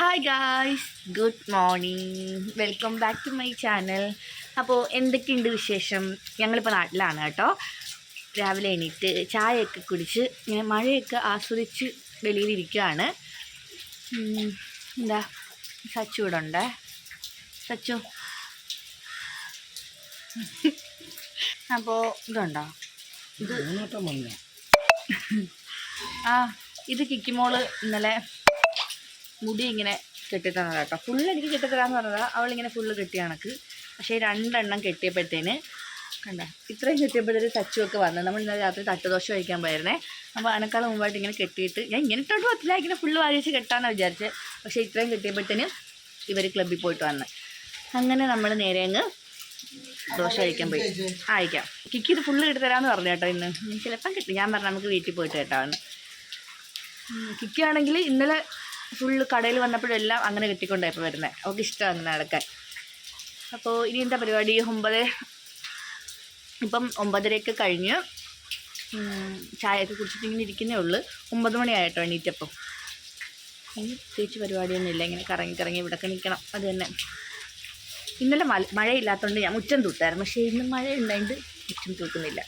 Hi guys good morning welcome back to my channel അപ്പോൾ എന്തൊക്കെയുണ്ട് വിശേഷം? ഞങ്ങളിപ്പോൾ നാട്ടിലാണ് കേട്ടോ. രാവിലെ എണീറ്റ് ചായയൊക്കെ കുടിച്ച് ഇങ്ങനെ മഴയൊക്കെ ആസ്വദിച്ച് വെളിയിലിരിക്കുകയാണ് എന്താ? സച്ചു ഇവിടെ ഉണ്ടേ? സച്ചു? അപ്പോൾ ഇതുണ്ടോ? ഇത് ആ ഇത് കിക്കിമോൾ ഇന്നലെ മുടി ഇങ്ങനെ കെട്ടിത്തന്നത് കേട്ടോ ഫുള്ള് എനിക്ക് കെട്ടിത്തരാന്ന് പറഞ്ഞതാ. അവളിങ്ങനെ ഫുള്ള് കെട്ടിയ കണക്ക്. പക്ഷേ രണ്ടെണ്ണം കെട്ടിയപ്പോഴത്തേന് കണ്ട ഇത്രയും കെട്ടിയപ്പോഴൊരു സച്ചുവൊക്കെ വന്നത് നമ്മൾ ഇന്നലെ രാത്രി തട്ടുദോശ കഴിക്കാൻ പോയിരുന്നേ. അപ്പോൾ അതിനേക്കാൾ മുമ്പായിട്ട് ഇങ്ങനെ കെട്ടിയിട്ട് ഞാൻ ഇങ്ങനെ ഇട്ടോട്ട് പറ്റില്ല ഇങ്ങനെ ഫുള്ള് വാരിച്ച് കെട്ടാന്നാണ് വിചാരിച്ചത് പക്ഷേ ഇത്രയും കെട്ടിയപ്പോഴത്തേന് ഇവർ ക്ലബ്ബിൽ പോയിട്ട് വന്ന്. അങ്ങനെ നമ്മൾ നേരെ അങ്ങ് ദോശ കഴിക്കാൻ പോയി. അയക്കാം കിക്ക് ഇത് ഫുള്ള് കിട്ടി തരാമെന്ന് പറഞ്ഞു കേട്ടോ ഇന്ന്. ചിലപ്പം കിട്ടും. ഞാൻ പറഞ്ഞു നമുക്ക് വീട്ടിൽ പോയിട്ട് കേട്ടോ കിക്കാണെങ്കിൽ ഇന്നലെ ഫുള്ള് കടയിൽ വന്നപ്പോഴെല്ലാം അങ്ങനെ കെട്ടിക്കൊണ്ടായപ്പോൾ വരുന്നത് അവൾക്ക് ഇഷ്ടമാണ് നടക്കാൻ. അപ്പോൾ ഇനി എന്താ പരിപാടി? ഒമ്പത്. ഇപ്പം ഒമ്പതരയൊക്കെ കഴിഞ്ഞ് ചായയൊക്കെ കുടിച്ചിട്ട് ഇങ്ങനെ ഇരിക്കുന്നേ ഉള്ളൂ. ഒമ്പത് മണിയായിട്ടോ എണീറ്റപ്പം. ഇനി പ്രത്യേകിച്ച് പരിപാടിയൊന്നുമില്ല ഇങ്ങനെ കറങ്ങി കറങ്ങി ഇവിടെ നിൽക്കണം. അത് തന്നെ. ഇന്നലെ മഴ മഴയില്ലാത്തതുകൊണ്ട് ഞാൻ മുറ്റം തൂത്തായിരുന്നു. പക്ഷേ ഇന്ന് മഴ ഉണ്ടായിട്ട് മുറ്റം തൂക്കുന്നില്ല.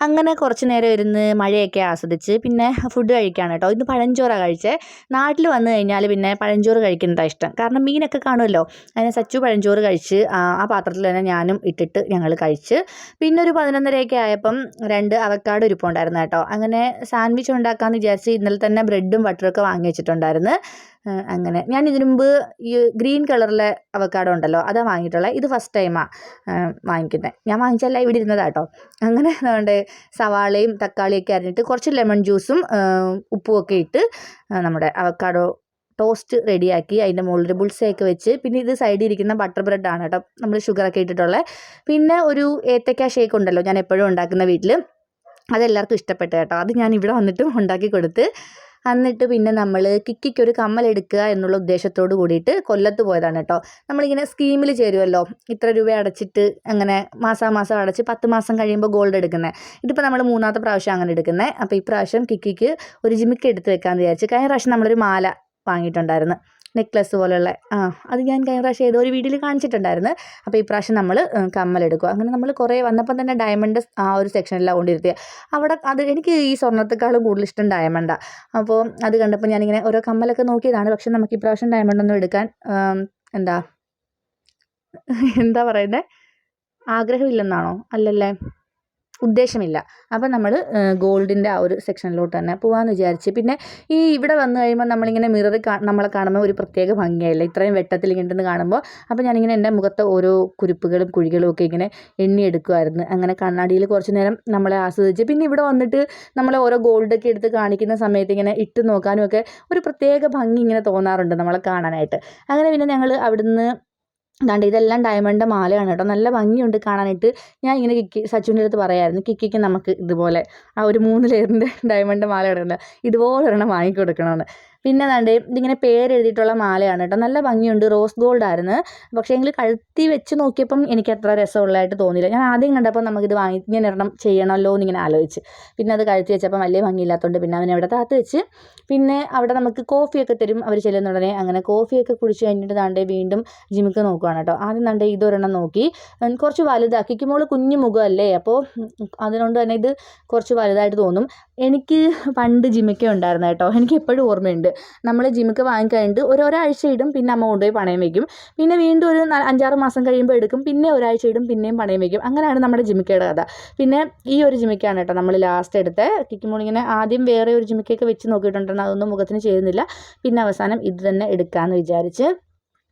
അങ്ങനെ കുറച്ച് നേരം ഇരുന്ന് മഴയൊക്കെ ആസ്വദിച്ച് പിന്നെ ഫുഡ് കഴിക്കുകയാണ് കേട്ടോ. ഇന്ന് പഴഞ്ചോറാണ് കഴിച്ചത് നാട്ടിൽ വന്നു കഴിഞ്ഞാൽ പിന്നെ പഴഞ്ചോറ് കഴിക്കുന്നതാണ് ഇഷ്ടം. കാരണം മീനൊക്കെ കാണുമല്ലോ. അതിനെ സച്ചു പഴഞ്ചോറ് കഴിച്ച് ആ പാത്രത്തിൽ തന്നെ ഞാനും ഇട്ടിട്ട് ഞങ്ങൾ കഴിച്ച്. പിന്നെ ഒരു പതിനൊന്നരയൊക്കെ ആയപ്പം രണ്ട് അവക്കാട് ഇരിപ്പുണ്ടായിരുന്നു കേട്ടോ. അങ്ങനെ സാൻഡ്വിച്ച് ഉണ്ടാക്കാമെന്ന് വിചാരിച്ച് ഇന്നലെ തന്നെ ബ്രെഡും ബട്ടറും ഒക്കെ വാങ്ങി വെച്ചിട്ടുണ്ടായിരുന്നു. അങ്ങനെ. ഞാൻ ഇതിനു മുമ്പ് ഈ ഗ്രീൻ കളറിലെ അവക്കാടോ ഉണ്ടല്ലോ അതാ വാങ്ങിയിട്ടുള്ളത് ഇത് ഫസ്റ്റ് ടൈമാണ് വാങ്ങിക്കുന്നത് ഞാൻ വാങ്ങിച്ചല്ല ഇവിടെ ഇരുന്നതാ കേട്ടോ അങ്ങനെ അതുകൊണ്ട് സവാളയും തക്കാളിയൊക്കെ അരിഞ്ഞിട്ട് കുറച്ച് ലെമൺ ജ്യൂസും ഉപ്പും ഒക്കെ ഇട്ട് നമ്മുടെ അവക്കാഡോ ടോസ്റ്റ് റെഡിയാക്കി അതിന്റെ മുകളിൽ ബുൾസയൊക്കെ വെച്ച് പിന്നെ ഇത് സൈഡിൽ ഇരിക്കുന്ന ബട്ടർ ബ്രെഡാണ് കേട്ടോ നമ്മൾ ഷുഗറൊക്കെ ഇട്ടിട്ടുള്ളത് പിന്നെ ഒരു ഏത്തക്ക ഷേക്ക് ഉണ്ടല്ലോ ഞാൻ എപ്പോഴും ഉണ്ടാക്കുന്ന വീട്ടിൽ അതെല്ലാവർക്കും ഇഷ്ടപ്പെട്ട കേട്ടോ. അത് ഞാൻ ഇവിടെ വന്നിട്ടും ഉണ്ടാക്കി കൊടുത്ത് എന്നിട്ട് പിന്നെ നമ്മൾ കിക്കിക്ക് ഒരു കമ്മൽ എടുക്കുക എന്നുള്ള ഉദ്ദേശത്തോട് കൂടിയിട്ട് കൊല്ലത്ത് പോയതാണ് കേട്ടോ. നമ്മളിങ്ങനെ സ്കീമിൽ ചേരുമല്ലോ ഇത്ര രൂപ അടച്ചിട്ട് അങ്ങനെ മാസാമാസം അടച്ച് പത്ത് മാസം കഴിയുമ്പോൾ ഗോൾഡ് എടുക്കുന്നത് ഇതിപ്പോൾ നമ്മൾ മൂന്നാമത്തെ പ്രാവശ്യം അങ്ങനെ എടുക്കുന്നത് അപ്പോൾ ഈ പ്രാവശ്യം കിക്കിക്ക് ഒരു ജിമിക്ക് എടുത്ത് വെക്കാമെന്ന് വിചാരിച്ച് കഴിഞ്ഞ പ്രാവശ്യം നമ്മളൊരു മാല വാങ്ങിയിട്ടുണ്ടായിരുന്നു. നെക്ലസ് പോലുള്ള ആ അത് ഞാൻ കഴിഞ്ഞ പ്രാവശ്യം ഏതോ ഒരു വീഡിയോയിൽ കാണിച്ചിട്ടുണ്ടായിരുന്നു. അപ്പോൾ ഈ പ്രാവശ്യം നമ്മൾ കമ്മലെടുക്കും അങ്ങനെ നമ്മൾ കുറേ വന്നപ്പം തന്നെ ഡയമണ്ട് ആ ഒരു സെക്ഷനിലാണ് കൊണ്ടിരുത്തിയത് അവിടെ അത് എനിക്ക് ഈ സ്വർണത്തെക്കാളും കൂടുതൽ ഇഷ്ടം ഡയമണ്ടാണ് അപ്പോൾ അത് കണ്ടപ്പോൾ ഞാനിങ്ങനെ ഓരോ കമ്മലൊക്കെ നോക്കിയതാണ്. പക്ഷെ നമുക്ക് ഇപ്രാവശ്യം ഡയമണ്ട് ഒന്നും എടുക്കാൻ എന്താ എന്താ പറയുന്നത് ആഗ്രഹമില്ലെന്നാണോ? അല്ലല്ലേ? ഉദ്ദേശമില്ല. അപ്പം നമ്മൾ ഗോൾഡിന്റെ ആ ഒരു സെക്ഷനിലോട്ട് തന്നെ പോകാമെന്ന് വിചാരിച്ച്. പിന്നെ ഈ ഇവിടെ വന്നു കഴിയുമ്പോൾ നമ്മളിങ്ങനെ മിററിൽ കാ നമ്മളെ കാണുമ്പോൾ ഒരു പ്രത്യേക ഭംഗിയായില്ല? ഇത്രയും വെട്ടത്തിൽ ഇങ്ങനെ കാണുമ്പോൾ അപ്പോൾ ഞാനിങ്ങനെ എന്റെ മുഖത്തെ ഓരോ കുരുപ്പുകളും കുഴികളും ഒക്കെ ഇങ്ങനെ എണ്ണിയെടുക്കുമായിരുന്നു അങ്ങനെ കണ്ണാടിയിൽ കുറച്ച് നേരം നമ്മളെ ആസ്വദിച്ച് പിന്നെ ഇവിടെ വന്നിട്ട് നമ്മളെ ഓരോ ഗോൾഡൊക്കെ എടുത്ത് കാണിക്കുന്ന സമയത്ത് ഇങ്ങനെ ഇട്ട് നോക്കാനും ഒക്കെ ഒരു പ്രത്യേക ഭംഗി ഇങ്ങനെ തോന്നാറുണ്ട് നമ്മളെ കാണാനായിട്ട്. അങ്ങനെ പിന്നെ ഞങ്ങൾ അവിടുന്ന് ദാണ്ട് ഇതെല്ലാം ഡയമണ്ട് മാലയാണ് കേട്ടോ. നല്ല ഭംഗിയുണ്ട് കാണാനായിട്ട്. ഞാൻ ഇങ്ങനെ കിക്കി സച്ചുവിന്റെ അടുത്ത് പറയായിരുന്നു കിക്കിക്ക് നമുക്ക് ഇതുപോലെ ആ ഒരു മൂന്ന് ലെയറിന്റെ ഡയമണ്ട് മാല ഇടണ്ട ഇതുപോലെ ഒരെണ്ണം വാങ്ങിക്കൊടുക്കണമെന്ന് പിന്നെ ദാണ്ട് ഇതിങ്ങനെ പേരെഴുതിയിട്ടുള്ള മാലയാണ് കേട്ടോ. നല്ല ഭംഗിയുണ്ട് റോസ് ഗോൾഡ് ആയിരുന്നു പക്ഷേ എങ്കിൽ കഴുത്തി വെച്ച് നോക്കിയപ്പം എനിക്ക് അത്ര രസമുള്ളതായിട്ട് തോന്നിയില്ല. ഞാൻ ആദ്യം കണ്ടപ്പോൾ നമുക്കിത് വാങ്ങി ഇങ്ങനെ ഒരെണ്ണം ചെയ്യണമല്ലോ എന്നിങ്ങനെ ആലോചിച്ച്. പിന്നെ അത് കഴുത്തി വെച്ചപ്പം വലിയ ഭംഗിയില്ലാത്തതുകൊണ്ട് പിന്നെ അവനെ അവിടെ താത്ത് വെച്ച്. പിന്നെ അവിടെ നമുക്ക് കോഫിയൊക്കെ തരും അവർ ചെല്ലുന്നുടനെ അങ്ങനെ കോഫിയൊക്കെ കുടിച്ച് കഴിഞ്ഞിട്ട് താണ്ടേ വീണ്ടും ജിമിക്ക് നോക്കുകയാണ് കേട്ടോ. ആദ്യം ദാണ്ടേ ഇതൊരെണ്ണം നോക്കി. കുറച്ച് വലുതാക്കി. കുഞ്ഞു മുഖമല്ലേ അപ്പോൾ അതുകൊണ്ട് തന്നെ ഇത് കുറച്ച് വലുതായിട്ട് തോന്നും. എനിക്ക് പണ്ട് ജിമിക്ക ഉണ്ടായിരുന്നു കേട്ടോ. എനിക്ക് എപ്പോഴും ഓർമ്മയുണ്ട്. നമ്മൾ ജിമ്മിക്ക് വാങ്ങിക്കഴിഞ്ഞിട്ട് ഒരു ഒരാഴ്ച ഇടും പിന്നെ അമ്മ കൊണ്ടുപോയി പണയം വയ്ക്കും പിന്നെ വീണ്ടും ഒരു അഞ്ചാറ് മാസം കഴിയുമ്പോൾ എടുക്കും പിന്നെ ഒരാഴ്ച ഇടും പിന്നെയും പണയം വയ്ക്കും അങ്ങനെയാണ് നമ്മുടെ ജിമിക്കയുടെ കഥ പിന്നെ ഈ ഒരു ജിമ്മിക്കാണ് കേട്ടോ നമ്മൾ ലാസ്റ്റ് എടുത്ത്. കിക്കുമോളിങ്ങനെ ആദ്യം വേറെ ഒരു ജിമിക്കൊക്കെ വെച്ച് നോക്കിയിട്ടുണ്ടെന്ന് അതൊന്നും മുഖത്തിന് ചെയ്യുന്നില്ല പിന്നെ അവസാനം ഇത് തന്നെ എടുക്കാമെന്ന് വിചാരിച്ച്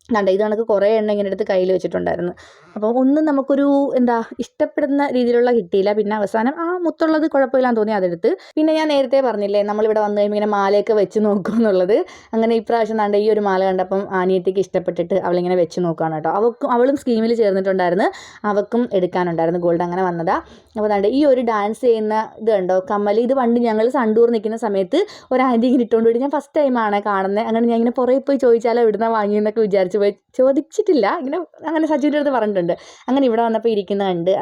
കണ്ട ഇത് കണക്ക് കുറേ എണ്ണ ഇങ്ങനെ എടുത്ത് കയ്യിൽ വെച്ചിട്ടുണ്ടായിരുന്നു. അപ്പോൾ ഒന്നും നമുക്കൊരു എന്താ ഇഷ്ടപ്പെടുന്ന രീതിയിലുള്ള കിട്ടിയില്ല. പിന്നെ അവസാനം ആ മുത്തുള്ളത് കുഴപ്പമില്ലാന്ന് തോന്നി അതെടുത്ത്. പിന്നെ ഞാൻ നേരത്തെ പറഞ്ഞില്ലേ നമ്മളിവിടെ വന്നു കഴിയുമ്പോൾ ഇങ്ങനെ മാലയൊക്കെ വെച്ച് നോക്കും എന്നുള്ളത്. അങ്ങനെ ഇപ്രാവശ്യം നണ്ട ഈ ഒരു മാല കണ്ടപ്പം ആനിയത്തേക്ക് ഇഷ്ടപ്പെട്ടിട്ട് അവളിങ്ങനെ വെച്ച് നോക്കുകയാണ് കേട്ടോ. അവൾക്കും അവളും സ്കീമിൽ ചേർന്നിട്ടുണ്ടായിരുന്നു. അവൾക്കും എടുക്കാനുണ്ടായിരുന്നു ഗോൾഡ് അങ്ങനെ വന്നതാ. അപ്പോൾ നണ്ട ഈ ഒരു ഡാൻസ് ചെയ്യുന്ന ഇത് കണ്ടോ കമ്മൽ ഇത് പണ്ട് ഞങ്ങൾ സണ്ടൂർ നിൽക്കുന്ന സമയത്ത് ഒരു ആന്റി ഇങ്ങനെ ഇട്ടുകൊണ്ട് പോയിട്ട് ഞാൻ ഫസ്റ്റ് ടൈമാണ് കാണുന്നത്. അങ്ങനെ ഞാൻ ഇങ്ങനെ പുറകെ പോയി ചോദിച്ചാലോ ഇവിടുന്ന് വാങ്ങിയെന്നൊക്കെ വിചാരിച്ച് ചോദിച്ചിട്ടില്ല. ഇങ്ങനെ അങ്ങനെ സജീവിന്റെ അടുത്ത് പറഞ്ഞിട്ടുണ്ട്. അങ്ങനെ ഇവിടെ വന്നപ്പോൾ ഇരിക്കുന്ന കണ്ട്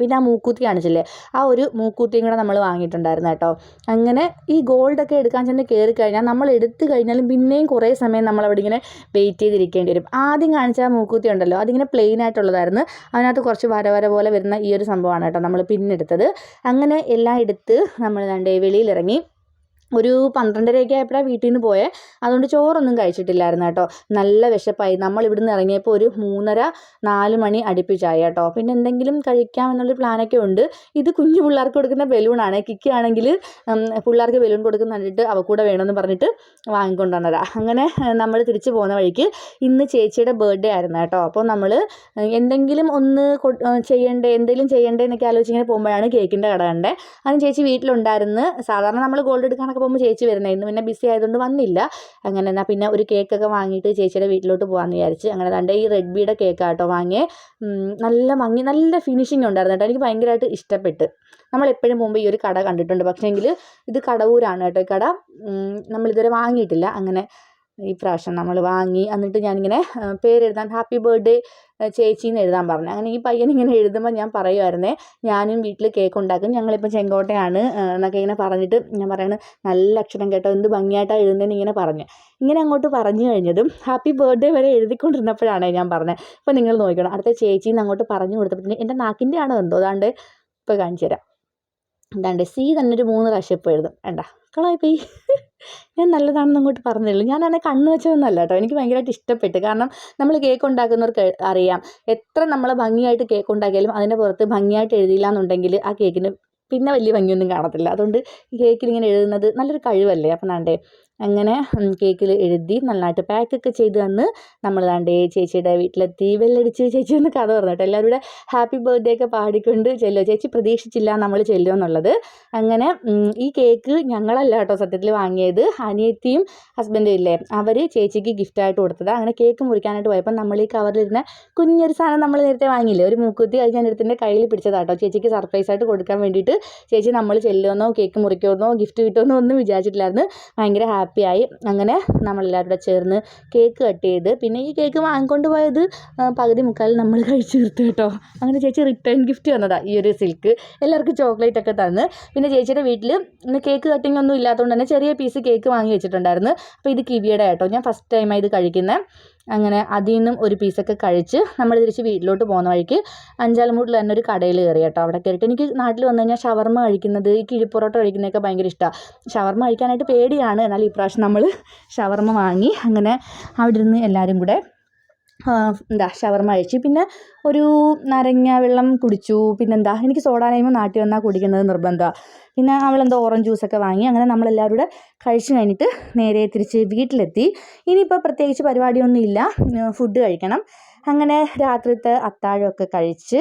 പിന്നെ ആ മൂക്കൂത്തി കാണിച്ചില്ലേ? ആ ഒരു മൂക്കൂത്തിയും കൂടെ നമ്മൾ വാങ്ങിയിട്ടുണ്ടായിരുന്നു കേട്ടോ. അങ്ങനെ ഈ ഗോൾഡൊക്കെ എടുക്കാൻ ചെന്ന് കയറി കഴിഞ്ഞാൽ നമ്മൾ എടുത്തു കഴിഞ്ഞാലും പിന്നെയും കുറേ സമയം നമ്മൾ അവിടെ ഇങ്ങനെ വെയിറ്റ് ചെയ്തിരിക്കേണ്ടി വരും. ആദ്യം കാണിച്ച ആ മൂക്കൂത്തി ഉണ്ടല്ലോ അതിങ്ങനെ പ്ലെയിൻ ആയിട്ടുള്ളതായിരുന്നു. അതിനകത്ത് കുറച്ച് വര വര പോലെ വരുന്ന ഈ ഒരു സംഭവമാണ് കേട്ടോ നമ്മൾ പിന്നെടുത്തത്. അങ്ങനെ എല്ലാം എടുത്ത് നമ്മൾ ദാണ്ടേ വെളിയിലിറങ്ങി ഒരു പന്ത്രണ്ടരയൊക്കെ ആയപ്പോഴാണ് വീട്ടിൽ നിന്ന് പോയത് അതുകൊണ്ട് ചോറൊന്നും കഴിച്ചിട്ടില്ലായിരുന്നു കേട്ടോ. നല്ല വിശപ്പായി. നമ്മൾ ഇവിടുന്ന് ഇറങ്ങിയപ്പോൾ ഒരു മൂന്നര നാല് മണി അടുപ്പിച്ചായി കേട്ടോ. പിന്നെ എന്തെങ്കിലും കഴിക്കാം എന്നുള്ളൊരു പ്ലാനൊക്കെ ഉണ്ട്. ഇത് കുഞ്ഞു പിള്ളേർക്ക് കൊടുക്കുന്ന ബലൂണാണ് കിക്കി ആണെങ്കിൽ പിള്ളേർക്ക് ബലൂൺ കൊടുക്കുന്ന കണ്ടിട്ട് അവ കൂടെ വേണമെന്ന് പറഞ്ഞിട്ട് വാങ്ങിക്കൊണ്ട് വന്നതാണ് അങ്ങനെ നമ്മൾ തിരിച്ചു പോകുന്ന വഴിക്ക് ഇന്ന് ചേച്ചിയുടെ ബർത്ത്ഡേ ആയിരുന്നു കേട്ടോ. അപ്പോൾ നമ്മൾ എന്തെങ്കിലും ഒന്ന് ചെയ്യണ്ടേ എന്തെങ്കിലും ചെയ്യണ്ടേ എന്നൊക്കെ ആലോചിച്ച് ഇങ്ങനെ പോകുമ്പോഴാണ് കേക്കിന്റെ കട കണ്ടേ. അതിന് ചേച്ചി വീട്ടിലുണ്ടായിരുന്നു. സാധാരണ നമ്മൾ ഗോൾഡ് എടുക്കാനൊക്കെ പോകുമ്പോൾ ചേച്ചി വരുന്നത് ഇന്ന് പിന്നെ ബിസി ആയതുകൊണ്ട് വന്നില്ല. അങ്ങനെ എന്നാൽ പിന്നെ ഒരു കേക്കൊക്കെ വാങ്ങിയിട്ട് ചേച്ചിയുടെ വീട്ടിലോട്ട് പോകാമെന്ന് വിചാരിച്ച്. അങ്ങനെ തന്റെ ഈ റെഡ് കേക്ക് ആട്ടോ വാങ്ങിയേ. നല്ല മങ്ങി നല്ല ഫിനിഷിംഗ് ഉണ്ടായിരുന്നു കേട്ടോ. എനിക്ക് ഭയങ്കരമായിട്ട് ഇഷ്ടപ്പെട്ട്. നമ്മൾ എപ്പോഴും മുമ്പ് ഈ ഒരു കട കണ്ടിട്ടുണ്ട്. പക്ഷേങ്കിൽ ഇത് കടവൂരാണ് കേട്ടോ ഈ കട. നമ്മളിതുവരെ വാങ്ങിയിട്ടില്ല. അങ്ങനെ ഈ പ്രാവശ്യം നമ്മൾ വാങ്ങി. എന്നിട്ട് ഞാനിങ്ങനെ പേരെഴുതാൻ ഹാപ്പി ബർത്ത്ഡേ ചേച്ചി എന്ന് എഴുതാൻ പറഞ്ഞു. അങ്ങനെ ഈ പയ്യൻ ഇങ്ങനെ എഴുതുമ്പോൾ ഞാൻ പറയുമായിരുന്നേ ഞാനും വീട്ടിൽ കേക്ക് ഉണ്ടാക്കും ഞങ്ങളിപ്പോൾ ചെങ്കോട്ടയാണ് എന്നൊക്കെ ഇങ്ങനെ പറഞ്ഞിട്ട് ഞാൻ പറയുന്നത് നല്ല അക്ഷരം കേട്ടോ എന്ത് ഭംഗിയായിട്ടാണ് എഴുതുന്നതെന്ന് ഇങ്ങനെ പറഞ്ഞു. ഇങ്ങനെ അങ്ങോട്ട് പറഞ്ഞു കഴിഞ്ഞതും ഹാപ്പി ബർത്ത്ഡേ വരെ എഴുതിക്കൊണ്ടിരുന്നപ്പോഴാണ് ഞാൻ പറഞ്ഞത്. ഇപ്പോൾ നിങ്ങൾ നോക്കണം അടുത്ത ചേച്ചിന്ന് അങ്ങോട്ട് പറഞ്ഞു കൊടുത്തപ്പോൾ എന്റെ നാക്കിന്റെ ആണോ എന്തോ അതാണ്ട് ഇപ്പോൾ കാണിച്ചു തരാം. എന്താണ്ട് സി തന്നെ ഒരു മൂന്ന് പ്രാവശ്യം ഇപ്പോൾ എഴുതും. വേണ്ട കളായി പോയി. ഞാൻ നല്ലതാണെന്ന് അങ്ങോട്ട് പറഞ്ഞുള്ളൂ ഞാനാണെ കണ്ണ് വെച്ചതൊന്നുമല്ല കേട്ടോ. എനിക്ക് ഭയങ്കരമായിട്ട് ഇഷ്ടപ്പെട്ടു. കാരണം നമ്മൾ കേക്ക് ഉണ്ടാക്കുന്നവർക്ക് അറിയാം. എത്ര നമ്മൾ ഭംഗിയായിട്ട് കേക്ക് ഉണ്ടാക്കിയാലും അതിന്റെ പുറത്ത് ഭംഗിയായിട്ട് എഴുതിയില്ല എന്നുണ്ടെങ്കിൽ ആ കേക്കിന് പിന്നെ വലിയ ഭംഗിയൊന്നും കാണത്തില്ല. അതുകൊണ്ട് ഈ കേക്കിൽ ഇങ്ങനെ എഴുതുന്നത് നല്ലൊരു കഴിവല്ലേ? അപ്പം നാണ്ടേ അങ്ങനെ കേക്കിൽ എഴുതി നന്നായിട്ട് പാക്കൊക്കെ ചെയ്ത് തന്ന് നമ്മൾ ദാണ്ടേ ചേച്ചിയുടെ വീട്ടിലെത്തി വെല്ലടിച്ച് ചേച്ചി ഒന്ന് കഥ പറഞ്ഞു കേട്ടോ. എല്ലാവരും ഹാപ്പി ബർത്ത്ഡേ ഒക്കെ പാടിക്കൊണ്ട് ചെല്ലോ ചേച്ചി പ്രതീക്ഷിച്ചില്ല നമ്മൾ ചെല്ലുമെന്നുള്ളത് അങ്ങനെ ഈ കേക്ക് ഞങ്ങളല്ല കേട്ടോ സത്യത്തിൽ വാങ്ങിയത്. അനിയത്തിയും ഹസ്ബൻഡും ഇല്ലേ? അവർ ചേച്ചിക്ക് ഗിഫ്റ്റായിട്ട് കൊടുത്തത്. അങ്ങനെ കേക്ക് മുറിക്കാനായിട്ട് പോയപ്പോൾ നമ്മൾ ഈ കവറിലിരുന്ന കുഞ്ഞൊരു സാധനം നമ്മൾ നേരത്തെ വാങ്ങിയില്ലേ? ഒരു മൂക്കുത്തി അത് ഞാൻ എടുത്തിന്റെ കയ്യിൽ പിടിച്ചതാട്ടോ ചേച്ചിക്ക് സർപ്രൈസ് ആയിട്ട് കൊടുക്കാൻ വേണ്ടിയിട്ട് ചേച്ചി നമ്മൾ ചെല്ലുമെന്നോ കേക്ക് മുറിക്കുമെന്നോ ഗിഫ്റ്റ് കിട്ടുമെന്നോ ഒന്നും വിചാരിച്ചിട്ടില്ലായിരുന്നു. ഭയങ്കര ഹാപ്പിയായി അങ്ങനെ നമ്മളെല്ലാവരും കൂടെ ചേർന്ന് കേക്ക് കട്ട് ചെയ്ത് പിന്നെ ഈ കേക്ക് വാങ്ങിക്കൊണ്ട് പോയത് പകുതി മുക്കാൽ നമ്മൾ കഴിച്ച് തീർത്തു കേട്ടോ. അങ്ങനെ ചേച്ചി റിട്ടേൺ ഗിഫ്റ്റ് തന്നതാണ് ഈ ഒരു സിൽക്ക് എല്ലാവർക്കും ചോക്ലേറ്റ് ഒക്കെ തന്ന്. പിന്നെ ചേച്ചിയുടെ വീട്ടിൽ ഇന്ന് കേക്ക് കട്ടിംഗ് ഒന്നും ഇല്ലാത്തതുകൊണ്ട് തന്നെ ചെറിയ പീസ് കേക്ക് വാങ്ങി വെച്ചിട്ടുണ്ടായിരുന്നു. അപ്പോൾ ഇത് കിവിയുടെ കേട്ടോ ഞാൻ ഫസ്റ്റ് ടൈമാണ് ഇത് കഴിക്കുന്നത് അങ്ങനെ അതിൽ നിന്നും ഒരു പീസൊക്കെ കഴിച്ച് നമ്മൾ തിരിച്ച് വീട്ടിലോട്ട് പോകുന്ന വഴിക്ക് അഞ്ചാലുമൂട്ടിൽ തന്നെ ഒരു കടയിൽ കയറി കേട്ടോ. അവിടെ കയറിയിട്ട് എനിക്ക് നാട്ടിൽ വന്നു കഴിഞ്ഞാൽ ഷവർമ്മ കഴിക്കുന്നത് ഈ കിഴിപ്പൊറോട്ട കഴിക്കുന്നതൊക്കെ ഭയങ്കര ഇഷ്ടമാണ് ഷവർമ്മ കഴിക്കാനായിട്ട് പേടിയാണ്. എന്നാൽ ഇപ്രാവശ്യം നമ്മൾ ഷവർമ്മ വാങ്ങി അങ്ങനെ അവിടെ ഇരുന്ന് എല്ലാവരും കൂടെ എന്താ ഷവർമ കഴിച്ചു. പിന്നെ ഒരു നാരങ്ങ വെള്ളം കുടിച്ചു. പിന്നെന്താ എനിക്ക് സോഡ നാട്ടിൽ വന്നാൽ കുടിക്കുന്നത് നിർബന്ധമാണ് പിന്നെ അവളെന്തോ ഓറഞ്ച് ജ്യൂസൊക്കെ വാങ്ങി. അങ്ങനെ നമ്മളെല്ലാവരും കൂടെ കഴിച്ചു കഴിഞ്ഞിട്ട് നേരെ തിരിച്ച് വീട്ടിലെത്തി. ഇനിയിപ്പോൾ പ്രത്യേകിച്ച് പരിപാടിയൊന്നും ഇല്ല ഫുഡ് കഴിക്കണം. അങ്ങനെ രാത്രിത്തെ അത്താഴമൊക്കെ കഴിച്ച്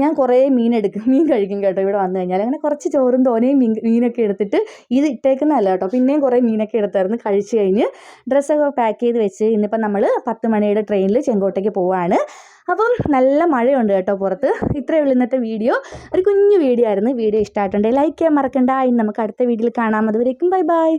ഞാൻ കുറേ മീൻ എടുക്കും മീൻ കഴിക്കും കേട്ടോ ഇവിടെ വന്നു കഴിഞ്ഞാൽ. അങ്ങനെ കുറച്ച് ചോറും തോനെയും മീൻ മീനൊക്കെ എടുത്തിട്ട് ഇത് ഇട്ടേക്കുന്നതല്ല കേട്ടോ. പിന്നെയും കുറേ മീനൊക്കെ എടുത്തായിരുന്നു കഴിച്ച് കഴിഞ്ഞ്. ഡ്രസ്സൊക്കെ പാക്ക് ചെയ്ത് വെച്ച് ഇന്നിപ്പം നമ്മൾ പത്ത് മണിയുടെ ട്രെയിനിൽ ചെങ്കോട്ടയ്ക്ക് പോവാണ്. അപ്പം നല്ല മഴയുണ്ട് കേട്ടോ പുറത്ത്. ഇത്രയേ ഉള്ളൂ ഇന്നത്തെ വീഡിയോ. ഒരു കുഞ്ഞു വീഡിയോ ആയിരുന്നു. വീഡിയോ ഇഷ്ടമായിട്ടുണ്ടെങ്കിൽ ലൈക്ക് ചെയ്യാൻ മറക്കണ്ട. ഇനി നമുക്ക് അടുത്ത വീഡിയോയിൽ കാണാം. അതുവരേക്കും ബൈ ബൈ.